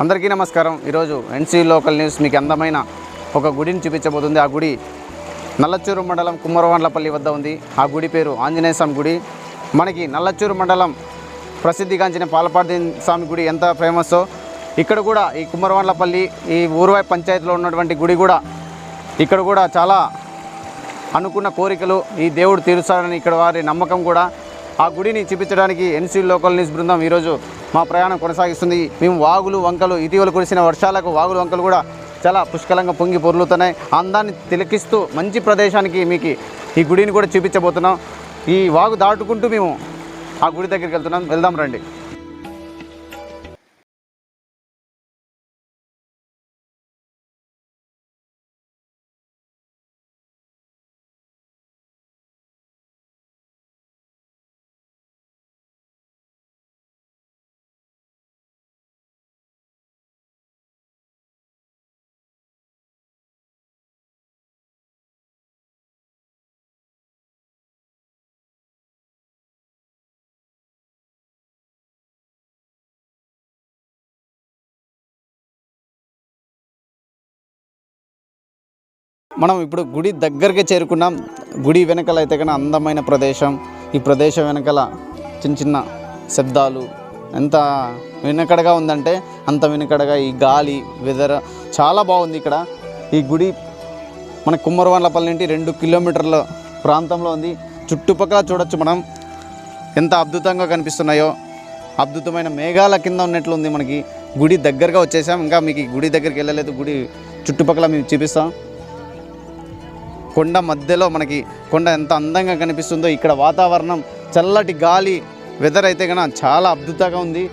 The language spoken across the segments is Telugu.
అందరికీ నమస్కారం. ఈరోజు ఎన్సీ లోకల్ న్యూస్ మీకు అందమైన ఒక గుడిని చూపించబోతుంది. ఆ గుడి నల్లచూరు మండలం కుమ్మరవాండ్లపల్లి వద్ద ఉంది. ఆ గుడి పేరు ఆంజనేయ స్వామి గుడి. మనకి నల్లచూరు మండలం ప్రసిద్ధిగాంచిన పాలపాటి స్వామి గుడి ఎంత ఫేమస్సో ఇక్కడ కూడా ఈ కుమ్మరవాండ్లపల్లి ఈ ఊరువాయి పంచాయతీలో ఉన్నటువంటి గుడి కూడా ఇక్కడ కూడా చాలా అనుకున్న కోరికలు ఈ దేవుడు తీరుస్తాడని ఇక్కడ వారి నమ్మకం కూడా. ఆ గుడిని చూపించడానికి ఎన్సీ లోకల్ న్యూస్ బృందం ఈరోజు మా ప్రయాణం కొనసాగిస్తుంది. మేము వాగులు వంకలు ఇటీవల కురిసిన వర్షాలకు వాగులు వంకలు కూడా చాలా పుష్కలంగా పొంగి పొర్లుతున్నాయి. అందాన్ని తిలకిస్తూ మంచి ప్రదేశానికి మీకు ఈ గుడిని కూడా చూపించబోతున్నాం. ఈ వాగు దాటుకుంటూ మేము ఆ గుడి దగ్గరికి వెళ్తున్నాం. వెళ్దాం రండి. మనం ఇప్పుడు గుడి దగ్గరికి చేరుకున్నాం. గుడి వెనకాల అయితే కన్నా అందమైన ప్రదేశం. ఈ ప్రదేశం వెనకాల చిన్న చిన్న శబ్దాలు. ఎంత వెనకడగా ఉందంటే అంత వెనకడగా ఈ గాలి వెదర్ చాలా బాగుంది ఇక్కడ. ఈ గుడి మన కుమ్మరవాన్లపల్లి నుండి రెండు కిలోమీటర్ల ప్రాంతంలో ఉంది. చుట్టుపక్కల చూడొచ్చు మనం ఎంత అద్భుతంగా కనిపిస్తున్నాయో. అద్భుతమైన మేఘాల కింద ఉన్నట్లు ఉంది మనకి. గుడి దగ్గరగా వచ్చేసాం. ఇంకా మీకు గుడి దగ్గరికి వెళ్ళలేదు. గుడి చుట్టుపక్కల మేము చూపిస్తాం. కొండ మధ్యలో మనకి కొండ ఎంత అందంగా కనిపిస్తుందో ఇక్కడ వాతావరణం చల్లటి గాలి వెదర్ అయితే కనుక చాలా అద్భుతంగా ఉంది.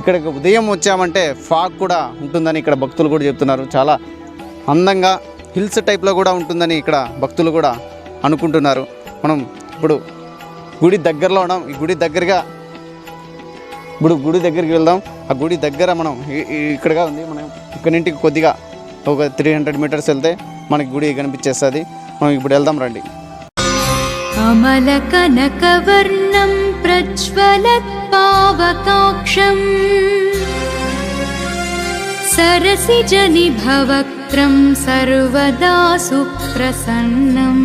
ఇక్కడికి ఉదయం వచ్చామంటే ఫాగ్ కూడా ఉంటుందని ఇక్కడ భక్తులు కూడా చెప్తున్నారు. చాలా అందంగా హిల్స్ టైప్లో కూడా ఉంటుందని ఇక్కడ భక్తులు కూడా అనుకుంటున్నారు. మనం ఇప్పుడు గుడి దగ్గరలో ఉన్నాం. ఈ గుడి దగ్గరగా ఇప్పుడు గుడి దగ్గరికి వెళ్దాం. ఆ గుడి దగ్గర మనం ఇక్కడగా ఉంది. మనం ఇక్కడ నుండి కొద్దిగా ఒక త్రీ హండ్రెడ్ మీటర్స్ వెళ్తే మనకి గుడి కనిపించేస్తుంది. ఇప్పుడు వెళ్దాం రండి अमलकनकवर्णं प्रज्वलत्पावकाक्षम् सरसिजनिभवक्त्रं सर्वदा सुप्रसन्नम्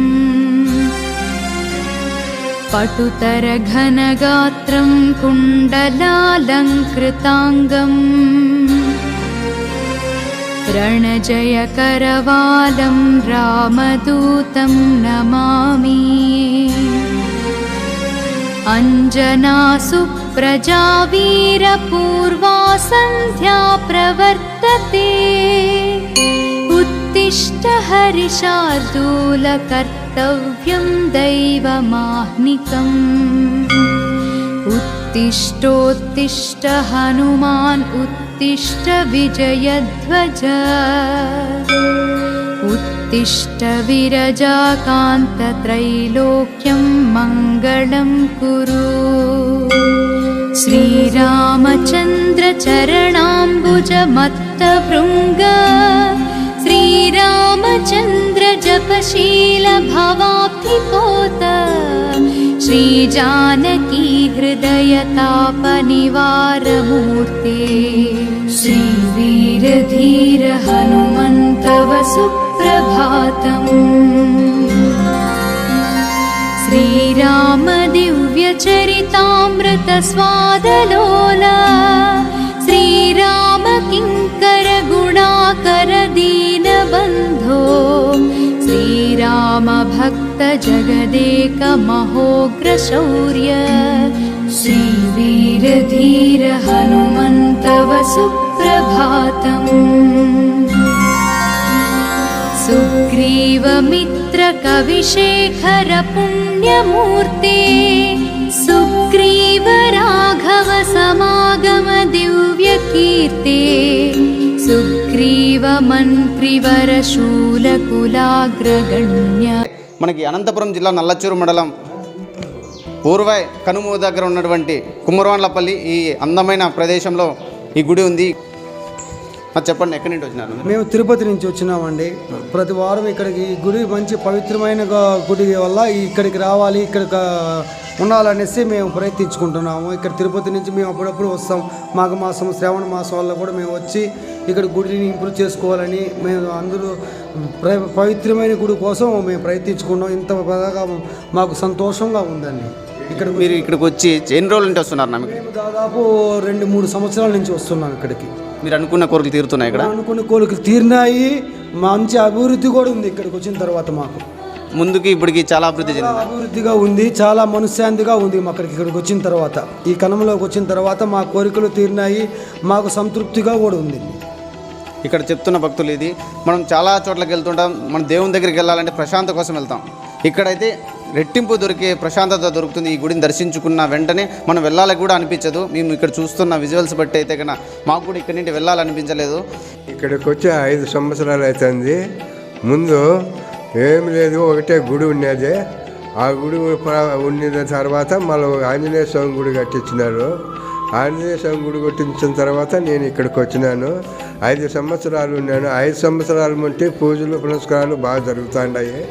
पटुतरघनगात्रं कुण्डलालङ्कृताङ्गम् रणजयकरवालं रामदूतं नमामि। अञ्जनासु प्रजावीरपूर्वा सन्ध्या प्रवर्तते। उत्तिष्ठ हरिशार्दूलकर्तव्यं दैवमाह्निकम् उत्तिष्ठोत्तिष्ठ हनुमान् उत्तिष्ठ विजयध्वज। उत्तिष्ठ विरजाकान्तत्रैलोक्यं मङ्गलं कुरु। श्रीरामचन्द्रचरणाम्बुजमत्तभृङ्ग श्रीरामचन्द्र जपशील भवाब्धिपोत श्रीजानकी हृदयतापनिवारमूर्ते। श्रीवीरधीर हनुमन्तव सुप्रभातम् श्रीराम जगदेकमहोग्रशौर्य श्रीवीरधीरहनुमन्तव सुप्रभातम् सुग्रीव मित्रकविशेखरपुण्यमूर्ते सुग्रीव राघवसमागमदिव्यकीर्ते सुग्रीव మనకి అనంతపురం జిల్లా నల్లచూరు మండలం పూర్వై కనుమూ దగ్గర ఉన్నటువంటి కుమ్మరవాన్లపల్లి ఈ అందమైన ప్రదేశంలో ఈ గుడి ఉంది. చెప్పండి ఎక్కడి నుంచి వచ్చినారు? మేము తిరుపతి నుంచి వచ్చినామండి. ప్రతి వారం ఇక్కడికి ఈ గుడి మంచి పవిత్రమైన గుడి వల్ల ఇక్కడికి రావాలి ఇక్కడ ఉండాలనేసి మేము ప్రయత్నించుకుంటున్నాము. ఇక్కడ తిరుపతి నుంచి మేము అప్పుడప్పుడు వస్తాం. మాఘ మాసం శ్రావణ మాసం వల్ల కూడా మేము వచ్చి ఇక్కడ గుడిని ఇంప్రూవ్ చేసుకోవాలని మేము అందరూ పవిత్రమైన గుడి కోసం మేము ప్రయత్నించుకున్నాం. ఇంత బాగా మాకు సంతోషంగా ఉందండి. ఇక్కడ మీరు ఇక్కడికి వచ్చి ఎన్ని రోజుల నుంచి వస్తున్నారు మేము దాదాపు రెండు మూడు సంవత్సరాల నుంచి వస్తున్నాం ఇక్కడికి. మీరు అనుకున్న కోరికలు తీరుతున్నాయి ఇక్కడ? అనుకున్న కోరికలు తీరినాయి. మంచి అభివృద్ధి కూడా ఉంది ఇక్కడికి వచ్చిన తర్వాత మాకు. ముందుకి ఇప్పటికి చాలా అభివృద్ధి చెందింది. అభివృద్ధిగా ఉంది చాలా మనశ్శాంతిగా ఉంది మాకు ఇక్కడికి ఇక్కడికి వచ్చిన తర్వాత. ఈ కణంలోకి వచ్చిన తర్వాత మా కోరికలు తీరినాయి మాకు సంతృప్తిగా కూడా ఉంది. ఇక్కడ చెప్తున్న భక్తులు ఇది. మనం చాలా చోట్లకి వెళ్తుంటాం. మనం దేవుని దగ్గరికి వెళ్ళాలంటే ప్రశాంత కోసం వెళ్తాం. ఇక్కడైతే రెట్టింపు దొరికే ప్రశాంతత దొరుకుతుంది. ఈ గుడిని దర్శించుకున్న వెంటనే మనం వెళ్ళాలని కూడా అనిపించదు. మేము ఇక్కడ చూస్తున్న విజువల్స్ బట్టి అయితే కన్నా మాకు కూడా ఇక్కడి నుండి వెళ్ళాలనిపించలేదు. ఇక్కడికి వచ్చి ఐదు సంవత్సరాలు అవుతుంది ముందు ఏం లేదు ఒకటే గుడి ఉండేది. ఆ గుడి ప్ర- ఉండిన తర్వాత మళ్ళీ ఆంజనేయ స్వామి గుడి కట్టించినారు. ఆంజనేయ స్వామి గుడి కొట్టించిన తర్వాత నేను ఇక్కడికి వచ్చినాను. ఐదు సంవత్సరాలు ఉన్నాను. ఐదు సంవత్సరాలు ఉంటే పూజలు పునస్కారాలు బాగా జరుగుతుంటాయి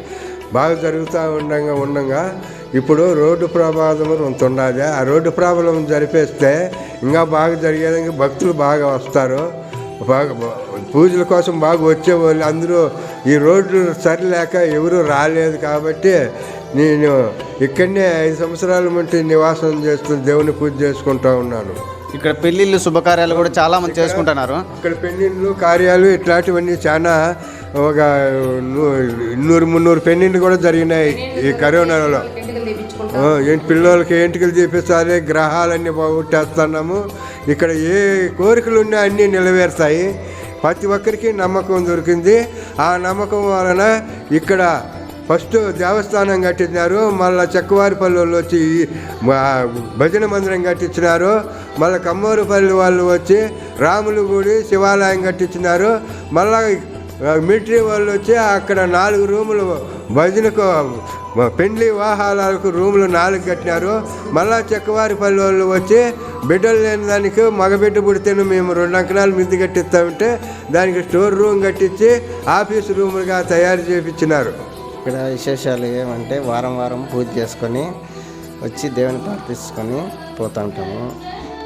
బాగా జరుగుతూ ఉండగా ఉండగా ఇప్పుడు రోడ్డు ప్రమాదం కొంత ఉన్నది ఆ రోడ్డు ప్రాబ్లం జరిపేస్తే ఇంకా బాగా జరిగేది భక్తులు బాగా వస్తారు. బాగా పూజల కోసం బాగా వచ్చేవాళ్ళు. అందరూ ఈ రోడ్లు సరిలేక ఎవరు రాలేదు కాబట్టి నేను ఇక్కడనే ఐదు సంవత్సరాల నుండి నివాసం చేస్తూ దేవుని పూజ చేసుకుంటూ ఉన్నాను. ఇక్కడ పెళ్ళిళ్ళు శుభకార్యాలు కూడా చాలా మంది చేసుకుంటున్నారు. ఇక్కడ పెళ్ళిళ్ళు కార్యాలు ఇట్లాంటివన్నీ చాలా ఒక నూరు మున్నూరు పెళ్ళిళ్ళు కూడా జరిగినాయి ఈ కరోనాలో. ఏంటి పిల్లలకి ఎంటికలు చేపిస్తాలి గ్రహాలన్నీ బాగుట్టేస్తున్నాము ఇక్కడ ఏ కోరికలు ఉన్నా అన్నీ నెరవేరుతాయి. ప్రతి ఒక్కరికి నమ్మకం దొరికింది. ఆ నమ్మకం వలన ఇక్కడ ఫస్ట్ దేవస్థానం కట్టించినారు మళ్ళీ చెక్కవారిపల్లి వాళ్ళు వచ్చి భజన మందిరం కట్టించినారు మళ్ళీ కమ్మూరుపల్లి వాళ్ళు వచ్చి రాములు గుడి శివాలయం కట్టించినారు మళ్ళీ మిలిటరీ వాళ్ళు వచ్చి అక్కడ నాలుగు రూములు భజనకు పెండ్లి వాహాలకు రూములు నాలుగు కట్టినారు మళ్ళా చెక్కవారిపల్లి వాళ్ళు వచ్చి బిడ్డలు లేని దానికి మగబిడ్డ పుడితేను మేము రెండు అంకణాలు మిద్ది కట్టిస్తామంటే దానికి స్టోర్ రూమ్ కట్టించి ఆఫీస్ రూములుగా తయారు చేపించినారు. ఇక్కడ విశేషాలు ఏమంటే వారం వారం పూజ చేసుకొని వచ్చి దేవుని ప్రార్థించుకొని పోతూ ఉంటాము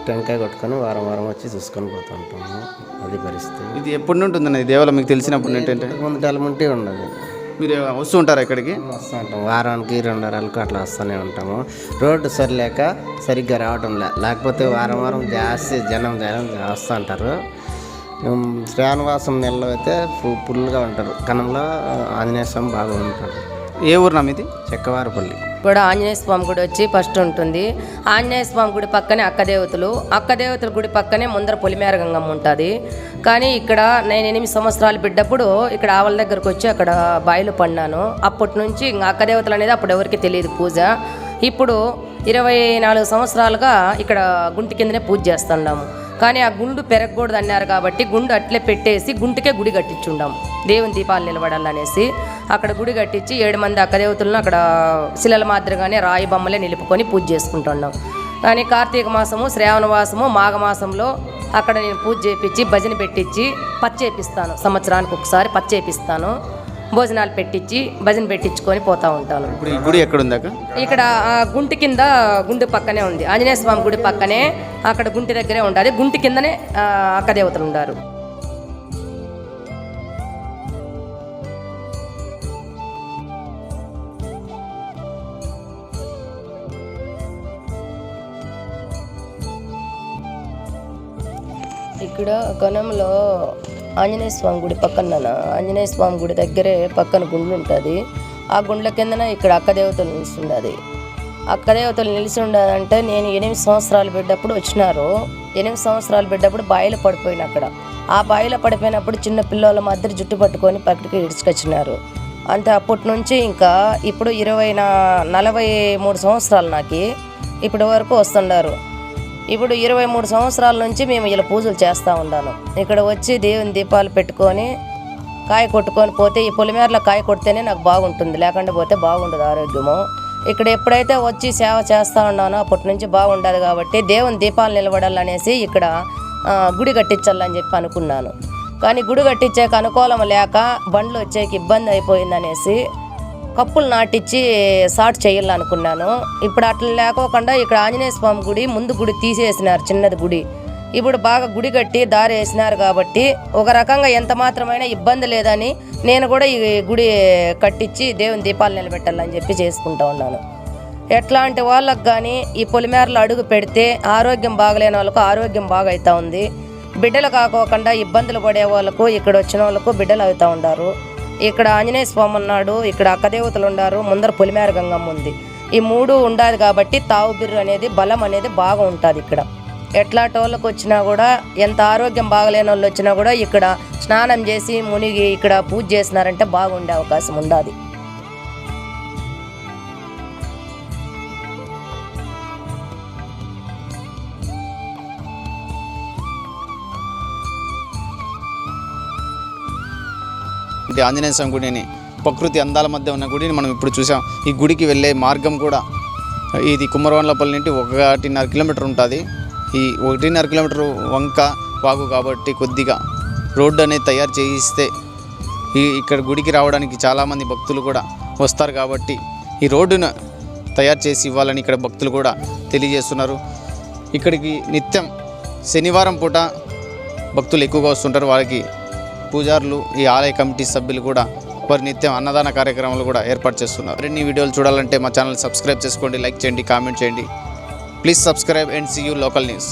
టెంకాయ కొట్టుకొని వారం వారం వచ్చి చూసుకొని పోతూ ఉంటాము అది పరిస్థితి. ఇది ఎప్పటి నుండి ఉందన్నది దేవాలయం మీకు తెలిసినప్పుడు ఏంటంటే? ముందు డెలముంటే ఉండదు. మీరు వస్తూ ఉంటారా ఇక్కడికి? వస్తూ ఉంటాం. వారానికి రెండు వారాలకు అట్లా వస్తూనే ఉంటాము. రోడ్డు సరిలేక సరిగ్గా రావడం లే. లేకపోతే వారం వారం జాస్తి జనం జనం వస్తూ ఉంటారు. శ్రావణవాసం నెలలో అయితే ఫు- ఫుల్గా ఉంటారు. కనంలో ఆంజనేయ స్వామి బాగా ఉంటాడు ఏ ఊరు నమ్మిది చెక్కవారపల్లి. కూడా ఆంజనేయ స్వామి గుడి వచ్చి ఫస్ట్ ఉంటుంది. ఆంజనేయ స్వామి గుడి పక్కనే అక్కదేవతలు. అక్కదేవతల గుడి పక్కనే ముందర పొలిమేర గంగమ్మ ఉంటుంది. కానీ ఇక్కడ నేను ఎనిమిది సంవత్సరాలు బిడ్డప్పుడు ఇక్కడ ఆవల దగ్గరకు వచ్చి అక్కడ బాయిలో పడినాను. అప్పటి నుంచి ఇంకా అక్కదేవతలు అనేది అప్పుడు ఎవరికి తెలియదు పూజ. ఇప్పుడు ఇరవై నాలుగు సంవత్సరాలుగా ఇక్కడ గుంటి కిందనే పూజ చేస్తున్నాము. కానీ ఆ గుండు పెరగకూడదు అన్నారు కాబట్టి గుండు అట్లే పెట్టేసి గుంటికే గుడి కట్టించుండాం. దేవుని దీపాలు నిలబడాలనేసి. అక్కడ గుడి కట్టించి ఏడు మంది అక్కదేవతలను అక్కడ శిలల మాదిరిగానే రాయి బొమ్మలే నిలుపుకొని పూజ చేసుకుంటున్నాం. కానీ కార్తీక మాసము శ్రావణ మాసము అక్కడ నేను పూజ చేపించి భజన పెట్టించి పచ్చేపిస్తాను. సంవత్సరానికి ఒకసారి పచ్చేపిస్తాను. భోజనాలు పెట్టించి భజన పెట్టించుకొని పోతూ ఉంటాను. ఇప్పుడు ఈ గుడి ఎక్కడ ఉందాక ఇక్కడ ఆ గుంటి కింద గుండు పక్కనే ఉంది. ఆంజనేయ స్వామి గుడి పక్కనే అక్కడ గుంటి దగ్గరే ఉండాలి. గుంటి కిందనే ఆ, అక్కదేవతలు ఉండారు. ఇక్కడ గణంలో ఆంజనేయ స్వామి గుడి పక్కన ఆంజనేయ స్వామి గుడి దగ్గరే పక్కన గుండు ఉంటుంది. ఆ గుండ్ల కిందన ఇక్కడ అక్కదేవతలు నిలిచి అక్కదేవతలు నిలిచి ఉండదంటే నేను ఎనిమిది సంవత్సరాలు బిడ్డప్పుడు వచ్చినారు. ఎనిమిది సంవత్సరాలు బిడ్డప్పుడు బాయిలో పడిపోయిన అక్కడ. ఆ బాయిలో పడిపోయినప్పుడు చిన్న పిల్లల మధ్య జుట్టు పట్టుకొని పక్కకి ఇడ్చుకొచ్చినారు. అంతే అప్పటి నుంచి ఇంకా ఇప్పుడు ఇరవై నా నలభై మూడు సంవత్సరాలు నాకు. ఇప్పటి వరకు వస్తున్నారు ఇప్పుడు ఇరవై మూడు సంవత్సరాల నుంచి మేము ఇలా పూజలు చేస్తూ ఉన్నాను ఇక్కడ వచ్చి దేవుని దీపాలు పెట్టుకొని కాయ కొట్టుకొని పోతే ఈ పొలిమేరలో కాయ కొడితేనే నాకు బాగుంటుంది. లేకుండా పోతే బాగుండదు ఆరోగ్యము. ఇక్కడ ఎప్పుడైతే వచ్చి సేవ చేస్తూ ఉన్నానో అప్పటి నుంచి బాగుండదు కాబట్టి దేవుని దీపాలు నిలబడాలనేసి ఇక్కడ గుడి కట్టించాలని చెప్పి అనుకున్నాను. కానీ గుడి కట్టించేకి అనుకూలం లేక బండ్లు వచ్చేకి ఇబ్బంది అయిపోయిందనేసి కప్పులు నాటించి సాట్ చేయాలనుకున్నాను. ఇప్పుడు అట్లా లేకోకుండా ఇక్కడ ఆంజనేయ స్వామి గుడి ముందు గుడి తీసేసినారు చిన్నది గుడి. ఇప్పుడు బాగా గుడి కట్టి దారి వేసినారు కాబట్టి ఒక రకంగా ఎంత మాత్రమైనా ఇబ్బంది లేదని నేను కూడా ఈ గుడి కట్టించి దేవుని దీపాలు నిలబెట్టాలని చెప్పి చేసుకుంటా ఉన్నాను. ఎట్లాంటి వాళ్ళకు కానీ ఈ పొలిమేరలు అడుగు పెడితే ఆరోగ్యం బాగలేని వాళ్ళకు ఆరోగ్యం బాగా అవుతూ ఉంది. బిడ్డలు కాకోకుండా ఇబ్బందులు పడే వాళ్ళకు ఇక్కడ వచ్చిన వాళ్ళకు బిడ్డలు అవుతూ ఉండారు. ఇక్కడ ఆంజనేయ స్వామి ఉన్నాడు ఇక్కడ అక్కదేవతలు ఉన్నారు ముందర పొలిమేర గంగమ్మ ఉంది. ఈ మూడు ఉండాలి కాబట్టి తావు బిర్రు అనేది బలం అనేది బాగా ఉంటుంది ఇక్కడ. ఎట్లాంటి వాళ్ళకి వచ్చినా కూడా ఎంత ఆరోగ్యం బాగలేని వాళ్ళు వచ్చినా కూడా ఇక్కడ స్నానం చేసి మునిగి ఇక్కడ పూజ చేసినారంటే బాగుండే అవకాశం ఉండాలి ఇది ఆంజనేయ స్వామి గుడిని ప్రకృతి అందాల మధ్య ఉన్న గుడిని మనం ఇప్పుడు చూసాం. ఈ గుడికి వెళ్ళే మార్గం కూడా ఇది కుమ్మరవండ్లపల్లి నుండి ఒకటిన్నర కిలోమీటర్ ఉంటుంది. ఈ ఒకటిన్నర కిలోమీటర్ వంక వాగు కాబట్టి కొద్దిగా రోడ్డు అనేది తయారు చేయిస్తే ఈ ఇక్కడ గుడికి రావడానికి చాలామంది భక్తులు కూడా వస్తారు కాబట్టి ఈ రోడ్డును తయారు చేసి ఇవ్వాలని ఇక్కడ భక్తులు కూడా తెలియజేస్తున్నారు. ఇక్కడికి నిత్యం శనివారం పూట భక్తులు ఎక్కువగా వస్తుంటారు. వారికి పూజారులు ఈ ఆలయ కమిటీ సభ్యులు కూడా వారి నిత్యం అన్నదాన కార్యక్రమాలు కూడా ఏర్పాటు చేస్తున్నారు. మరిన్ని వీడియోలు చూడాలంటే మా ఛానల్ సబ్స్క్రైబ్ చేసుకోండి లైక్ చేయండి కామెంట్ చేయండి. Please subscribe and see you local news.